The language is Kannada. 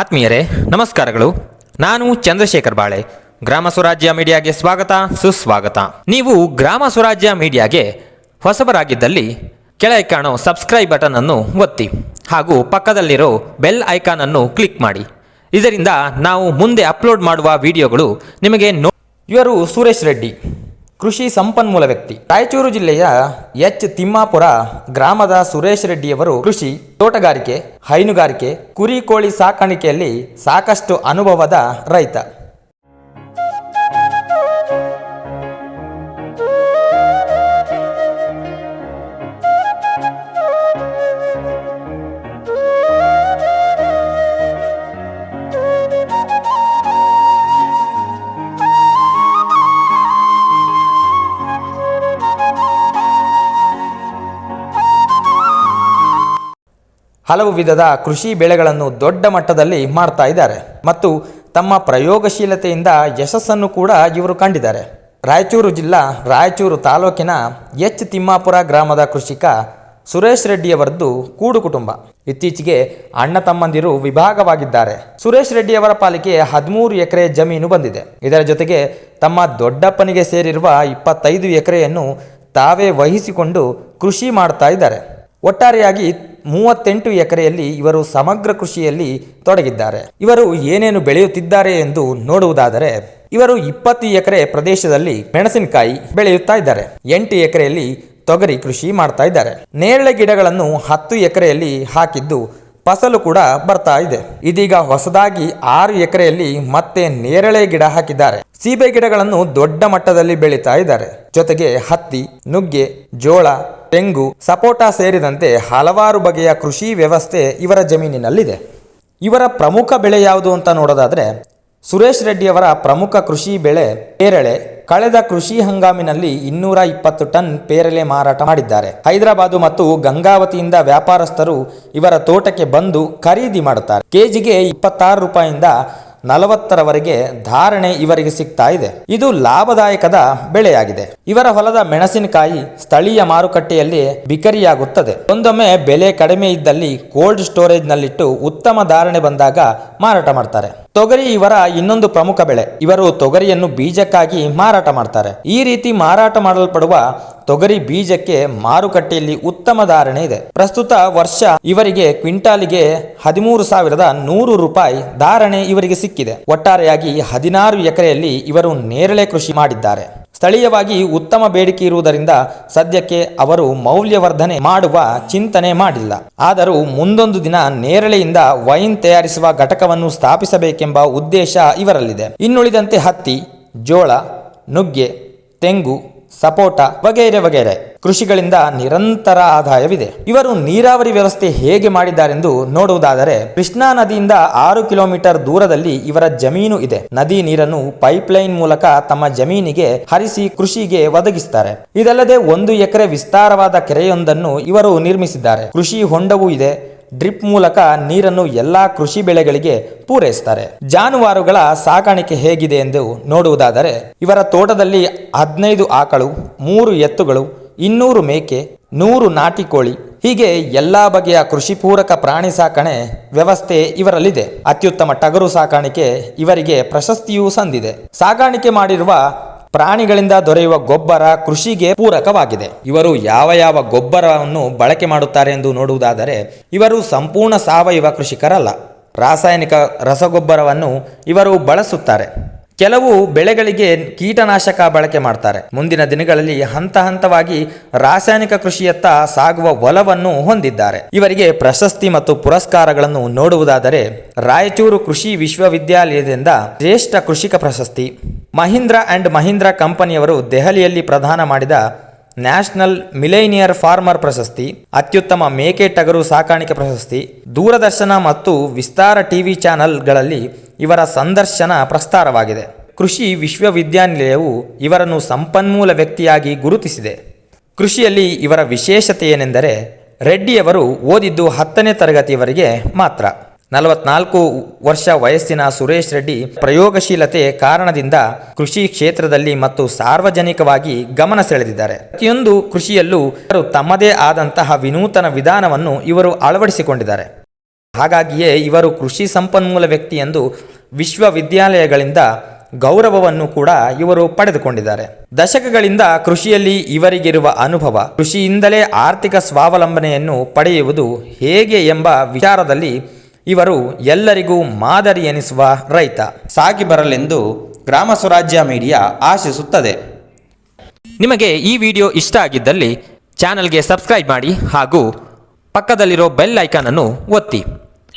ಆತ್ಮೀಯರೇ, ನಮಸ್ಕಾರಗಳು. ನಾನು ಚಂದ್ರಶೇಖರ್ ಬಾಳೆ. ಗ್ರಾಮ ಸ್ವರಾಜ್ಯ ಮೀಡಿಯಾಗೆ ಸ್ವಾಗತ, ಸುಸ್ವಾಗತ. ನೀವು ಗ್ರಾಮ ಸ್ವರಾಜ್ಯ ಮೀಡಿಯಾಗೆ ಹೊಸಬರಾಗಿದ್ದಲ್ಲಿ ಕೆಳಗೆ ಕಾಣೋ ಸಬ್ಸ್ಕ್ರೈಬ್ ಬಟನ್ ಅನ್ನು ಒತ್ತಿ ಹಾಗೂ ಪಕ್ಕದಲ್ಲಿರೋ ಬೆಲ್ ಐಕಾನ್ ಅನ್ನು ಕ್ಲಿಕ್ ಮಾಡಿ. ಇದರಿಂದ ನಾವು ಮುಂದೆ ಅಪ್ಲೋಡ್ ಮಾಡುವ ವಿಡಿಯೋಗಳು ನಿಮಗೆ ನೋ ಇವರು ಸುರೇಶ್ ರೆಡ್ಡಿ. ಕೃಷಿ ಸಂಪನ್ಮೂಲ ವ್ಯಕ್ತಿ. ರಾಯಚೂರು ಜಿಲ್ಲೆಯ ಎಚ್. ತಿಮ್ಮಾಪುರ ಗ್ರಾಮದ ಸುರೇಶ್ ರೆಡ್ಡಿಯವರು ಕೃಷಿ ತೋಟಗಾರಿಕೆ, ಹೈನುಗಾರಿಕೆ, ಕುರಿ ಕೋಳಿ ಸಾಕಾಣಿಕೆಯಲ್ಲಿ ಸಾಕಷ್ಟು ಅನುಭವದ ರೈತ. ಹಲವು ವಿಧದ ಕೃಷಿ ಬೆಳೆಗಳನ್ನು ದೊಡ್ಡ ಮಟ್ಟದಲ್ಲಿ ಮಾಡ್ತಾ ಇದ್ದಾರೆ ಮತ್ತು ತಮ್ಮ ಪ್ರಯೋಗಶೀಲತೆಯಿಂದ ಯಶಸ್ಸನ್ನು ಕೂಡ ಇವರು ಕಂಡಿದ್ದಾರೆ. ರಾಯಚೂರು ಜಿಲ್ಲಾ ರಾಯಚೂರು ತಾಲೂಕಿನ ಎಚ್ ತಿಮ್ಮಾಪುರ ಗ್ರಾಮದ ಕೃಷಿಕ ಸುರೇಶ್ ರೆಡ್ಡಿಯವರದ್ದು ಕೂಡು ಕುಟುಂಬ. ಇತ್ತೀಚೆಗೆ ಅಣ್ಣ ತಮ್ಮಂದಿರು ವಿಭಾಗವಾಗಿದ್ದಾರೆ. ಸುರೇಶ್ ರೆಡ್ಡಿಯವರ ಪಾಲಿಕೆ ಹದಿಮೂರು ಎಕರೆ ಜಮೀನು ಬಂದಿದೆ. ಇದರ ಜೊತೆಗೆ ತಮ್ಮ ದೊಡ್ಡಪ್ಪನಿಗೆ ಸೇರಿರುವ ಇಪ್ಪತ್ತೈದು ಎಕರೆಯನ್ನು ತಾವೇ ವಹಿಸಿಕೊಂಡು ಕೃಷಿ ಮಾಡ್ತಾ ಇದ್ದಾರೆ. ಒಟ್ಟಾರೆಯಾಗಿ ಮೂವತ್ತೆಂಟು ಎಕರೆಯಲ್ಲಿ ಇವರು ಸಮಗ್ರ ಕೃಷಿಯಲ್ಲಿ ತೊಡಗಿದ್ದಾರೆ. ಇವರು ಏನೇನು ಬೆಳೆಯುತ್ತಿದ್ದಾರೆ ಎಂದು ನೋಡುವುದಾದರೆ, ಇವರು ಇಪ್ಪತ್ತು ಎಕರೆ ಪ್ರದೇಶದಲ್ಲಿ ಮೆಣಸಿನಕಾಯಿ ಬೆಳೆಯುತ್ತಾ ಇದ್ದಾರೆ. ಎಂಟು ಎಕರೆಯಲ್ಲಿ ತೊಗರಿ ಕೃಷಿ ಮಾಡ್ತಾ ಇದ್ದಾರೆ. ನೇರಳೆ ಗಿಡಗಳನ್ನು ಹತ್ತು ಎಕರೆಯಲ್ಲಿ ಹಾಕಿದ್ದು ಫಸಲು ಕೂಡ ಬರ್ತಾ ಇದೆ. ಇದೀಗ ಹೊಸದಾಗಿ ಆರು ಎಕರೆಯಲ್ಲಿ ಮತ್ತೆ ನೇರಳೆ ಗಿಡ ಹಾಕಿದ್ದಾರೆ. ಸೀಬೆ ಗಿಡಗಳನ್ನು ದೊಡ್ಡ ಮಟ್ಟದಲ್ಲಿ ಬೆಳೀತಾ ಇದ್ದಾರೆ. ಜೊತೆಗೆ ಹತ್ತಿ, ನುಗ್ಗೆ, ಜೋಳ, ತೆಂಗು, ಸಪೋಟ ಸೇರಿದಂತೆ ಹಲವಾರು ಬಗೆಯ ಕೃಷಿ ವ್ಯವಸ್ಥೆ ಇವರ ಜಮೀನಿನಲ್ಲಿದೆ. ಇವರ ಪ್ರಮುಖ ಬೆಳೆ ಯಾವುದು ಅಂತ ನೋಡೋದಾದ್ರೆ, ಸುರೇಶ್ ರೆಡ್ಡಿಯವರ ಪ್ರಮುಖ ಕೃಷಿ ಬೆಳೆ ಪೇರಳೆ ಕಳೆದ ಕೃಷಿ ಹಂಗಾಮಿನಲ್ಲಿ ಇನ್ನೂರ ಇಪ್ಪತ್ತು ಟನ್ ಪೇರಲೆ ಮಾರಾಟ ಮಾಡಿದ್ದಾರೆ. ಹೈದರಾಬಾದು ಮತ್ತು ಗಂಗಾವತಿಯಿಂದ ವ್ಯಾಪಾರಸ್ಥರು ಇವರ ತೋಟಕ್ಕೆ ಬಂದು ಖರೀದಿ ಮಾಡುತ್ತಾರೆ. ಕೆಜಿಗೆ ಇಪ್ಪತ್ತಾರು ರೂಪಾಯಿಂದ ನಲವತ್ತರವರೆಗೆ ಧಾರಣೆ ಇವರಿಗೆ ಸಿಗ್ತಾ ಇದೆ. ಇದು ಲಾಭದಾಯಕದ ಬೆಳೆಯಾಗಿದೆ. ಇವರ ಹೊಲದ ಮೆಣಸಿನಕಾಯಿ ಸ್ಥಳೀಯ ಮಾರುಕಟ್ಟೆಯಲ್ಲಿ ಬಿಕರಿಯಾಗುತ್ತದೆ. ಒಂದೊಮ್ಮೆ ಬೆಲೆ ಕಡಿಮೆ ಇದ್ದಲ್ಲಿ ಕೋಲ್ಡ್ ಸ್ಟೋರೇಜ್ ನಲ್ಲಿಟ್ಟು ಉತ್ತಮ ಧಾರಣೆ ಬಂದಾಗ ಮಾರಾಟ ಮಾಡ್ತಾರೆ. ತೊಗರಿ ಇವರ ಇನ್ನೊಂದು ಪ್ರಮುಖ ಬೆಳೆ. ಇವರು ತೊಗರಿಯನ್ನು ಬೀಜಕ್ಕಾಗಿ ಮಾರಾಟ ಮಾಡ್ತಾರೆ. ಈ ರೀತಿ ಮಾರಾಟ ಮಾಡಲ್ಪಡುವ ತೊಗರಿ ಬೀಜಕ್ಕೆ ಮಾರುಕಟ್ಟೆಯಲ್ಲಿ ಉತ್ತಮ ಧಾರಣೆ ಇದೆ. ಪ್ರಸ್ತುತ ವರ್ಷ ಇವರಿಗೆ ಕ್ವಿಂಟಾಲಿಗೆ ಹದಿಮೂರು ಸಾವಿರದ ನೂರು ರೂಪಾಯಿ ಧಾರಣೆ ಇವರಿಗೆ ಸಿಕ್ಕಿದೆ. ಒಟ್ಟಾರೆಯಾಗಿ ಹದಿನಾರು ಎಕರೆಯಲ್ಲಿ ಇವರು ನೇರಳೆ ಕೃಷಿ ಮಾಡಿದ್ದಾರೆ. ಸ್ಥಳೀಯವಾಗಿ ಉತ್ತಮ ಬೇಡಿಕೆ ಇರುವುದರಿಂದ ಸದ್ಯಕ್ಕೆ ಅವರು ಮೌಲ್ಯವರ್ಧನೆ ಮಾಡುವ ಚಿಂತನೆ ಮಾಡಿಲ್ಲ. ಆದರೂ ಮುಂದೊಂದು ದಿನ ನೇರಳೆಯಿಂದ ವೈನ್ ತಯಾರಿಸುವ ಘಟಕವನ್ನು ಸ್ಥಾಪಿಸಬೇಕೆಂಬ ಉದ್ದೇಶ ಇವರಲ್ಲಿದೆ. ಇನ್ನುಳಿದಂತೆ ಹತ್ತಿ, ಜೋಳ, ನುಗ್ಗೆ, ತೆಂಗು ಸಪೋಟ ವಗೈರೆ ವಗೈರೆ. ಕೃಷಿಗಳಿಂದ ನಿರಂತರ ಆದಾಯವಿದೆ. ಇವರು ನೀರಾವರಿ ವ್ಯವಸ್ಥೆ ಹೇಗೆ ಮಾಡಿದ್ದಾರೆಂದು ನೋಡುವುದಾದರೆ, ಕೃಷ್ಣಾ ನದಿಯಿಂದ ಆರು ಕಿಲೋಮೀಟರ್ ದೂರದಲ್ಲಿ ಇವರ ಜಮೀನು ಇದೆ. ನದಿ ನೀರನ್ನು ಪೈಪ್ಲೈನ್ ಮೂಲಕ ತಮ್ಮ ಜಮೀನಿಗೆ ಹರಿಸಿ ಕೃಷಿಗೆ ಒದಗಿಸುತ್ತಾರೆ ಇದಲ್ಲದೆ ಒಂದು ಎಕರೆ ವಿಸ್ತಾರವಾದ ಕೆರೆಯೊಂದನ್ನು ಇವರು ನಿರ್ಮಿಸಿದ್ದಾರೆ. ಕೃಷಿ ಹೊಂಡವೂ ಇದೆ. ಡ್ರಿಪ್ ಮೂಲಕ ನೀರನ್ನು ಎಲ್ಲಾ ಕೃಷಿ ಬೆಳೆಗಳಿಗೆ ಪೂರೈಸುತ್ತಾರೆ ಜಾನುವಾರುಗಳ ಸಾಕಾಣಿಕೆ ಹೇಗಿದೆ ಎಂದು ನೋಡುವುದಾದರೆ, ಇವರ ತೋಟದಲ್ಲಿ ಹದಿನೈದು ಆಕಳು, ಮೂರು ಎತ್ತುಗಳು, ಇನ್ನೂರು ಮೇಕೆ, ನೂರು ನಾಟಿ ಕೋಳಿ, ಹೀಗೆ ಎಲ್ಲಾ ಬಗೆಯ ಕೃಷಿ ಪೂರಕ ಪ್ರಾಣಿ ಸಾಕಣೆ ವ್ಯವಸ್ಥೆ ಇವರಲ್ಲಿದೆ. ಅತ್ಯುತ್ತಮ ಟಗರು ಸಾಕಾಣಿಕೆ ಇವರಿಗೆ ಪ್ರಶಸ್ತಿಯೂ ಸಂದಿದೆ. ಸಾಕಾಣಿಕೆ ಮಾಡಿರುವ ಪ್ರಾಣಿಗಳಿಂದ ದೊರೆಯುವ ಗೊಬ್ಬರ ಕೃಷಿಗೆ ಪೂರಕವಾಗಿದೆ. ಇವರು ಯಾವ ಯಾವ ಗೊಬ್ಬರವನ್ನು ಬಳಕೆ ಮಾಡುತ್ತಾರೆ ಎಂದು ನೋಡುವುದಾದರೆ, ಇವರು ಸಂಪೂರ್ಣ ಸಾವಯವ ಕೃಷಿಕರಲ್ಲ. ರಾಸಾಯನಿಕ ರಸಗೊಬ್ಬರವನ್ನು ಇವರು ಬಳಸುತ್ತಾರೆ. ಕೆಲವು ಬೆಳೆಗಳಿಗೆ ಕೀಟನಾಶಕ ಬಳಕೆ ಮಾಡ್ತಾರೆ. ಮುಂದಿನ ದಿನಗಳಲ್ಲಿ ಹಂತ ಹಂತವಾಗಿ ರಾಸಾಯನಿಕ ಕೃಷಿಯತ್ತ ಸಾಗುವ ಒಲವನ್ನು ಹೊಂದಿದ್ದಾರೆ. ಇವರಿಗೆ ಪ್ರಶಸ್ತಿ ಮತ್ತು ಪುರಸ್ಕಾರಗಳನ್ನು ನೋಡುವುದಾದರೆ ರಾಯಚೂರು ಕೃಷಿ ವಿಶ್ವವಿದ್ಯಾಲಯದಿಂದ ಶ್ರೇಷ್ಠ ಕೃಷಿಕ ಪ್ರಶಸ್ತಿ. ಮಹೀಂದ್ರ ಅಂಡ್ ಮಹೀಂದ್ರ ಕಂಪನಿಯವರು ದೆಹಲಿಯಲ್ಲಿ ಪ್ರದಾನ ಮಾಡಿದ ನ್ಯಾಷನಲ್ ಮಿಲೇನಿಯರ್ ಫಾರ್ಮರ್ ಪ್ರಶಸ್ತಿ, ಅತ್ಯುತ್ತಮ ಮೇಕೆ ಟಗರು ಸಾಕಾಣಿಕೆ ಪ್ರಶಸ್ತಿ, ದೂರದರ್ಶನ ಮತ್ತು ವಿಸ್ತಾರ ಟಿವಿ ಚಾನೆಲ್ಗಳಲ್ಲಿ ಇವರ ಸಂದರ್ಶನ ಪ್ರಸ್ತಾರವಾಗಿದೆ. ಕೃಷಿ ವಿಶ್ವವಿದ್ಯಾನಿಲಯವು ಇವರನ್ನು ಸಂಪನ್ಮೂಲ ವ್ಯಕ್ತಿಯಾಗಿ ಗುರುತಿಸಿದೆ. ಕೃಷಿಯಲ್ಲಿ ಇವರ ವಿಶೇಷತೆ ಏನೆಂದರೆ ರೆಡ್ಡಿಯವರು ಓದಿದ್ದು ಹತ್ತನೇ ತರಗತಿಯವರೆಗೆ ಮಾತ್ರ. ನಲವತ್ನಾಲ್ಕು ವರ್ಷ ವಯಸ್ಸಿನ ಸುರೇಶ್ ರೆಡ್ಡಿ ಪ್ರಯೋಗಶೀಲತೆ ಕಾರಣದಿಂದ ಕೃಷಿ ಕ್ಷೇತ್ರದಲ್ಲಿ ಮತ್ತು ಸಾರ್ವಜನಿಕವಾಗಿ ಗಮನ ಸೆಳೆದಿದ್ದಾರೆ. ಪ್ರತಿಯೊಂದು ಕೃಷಿಯಲ್ಲೂ ತಮ್ಮದೇ ಆದಂತಹ ವಿನೂತನ ವಿಧಾನವನ್ನು ಇವರು ಅಳವಡಿಸಿಕೊಂಡಿದ್ದಾರೆ. ಹಾಗಾಗಿಯೇ ಇವರು ಕೃಷಿ ಸಂಪನ್ಮೂಲ ವ್ಯಕ್ತಿ ಎಂದು ವಿಶ್ವವಿದ್ಯಾಲಯಗಳಿಂದ ಗೌರವವನ್ನು ಕೂಡ ಇವರು ಪಡೆದುಕೊಂಡಿದ್ದಾರೆ. ದಶಕಗಳಿಂದ ಕೃಷಿಯಲ್ಲಿ ಇವರಿಗಿರುವ ಅನುಭವ, ಕೃಷಿಯಿಂದಲೇ ಆರ್ಥಿಕ ಸ್ವಾವಲಂಬನೆಯನ್ನು ಪಡೆಯುವುದು ಹೇಗೆ ಎಂಬ ವಿಚಾರದಲ್ಲಿ ಇವರು ಎಲ್ಲರಿಗೂ ಮಾದರಿ ಎನಿಸುವ ರೈತ. ಸಾಗಿ ಬರಲೆಂದು ಗ್ರಾಮ ಸ್ವರಾಜ್ಯ ಮೀಡಿಯಾ ಆಶಿಸುತ್ತದೆ. ನಿಮಗೆ ಈ ವಿಡಿಯೋ ಇಷ್ಟ ಆಗಿದ್ದಲ್ಲಿ ಚಾನಲ್ಗೆ ಸಬ್ಸ್ಕ್ರೈಬ್ ಮಾಡಿ ಹಾಗೂ ಪಕ್ಕದಲ್ಲಿರೋ ಬೆಲ್ ಐಕಾನ್ ಅನ್ನು ಒತ್ತಿ.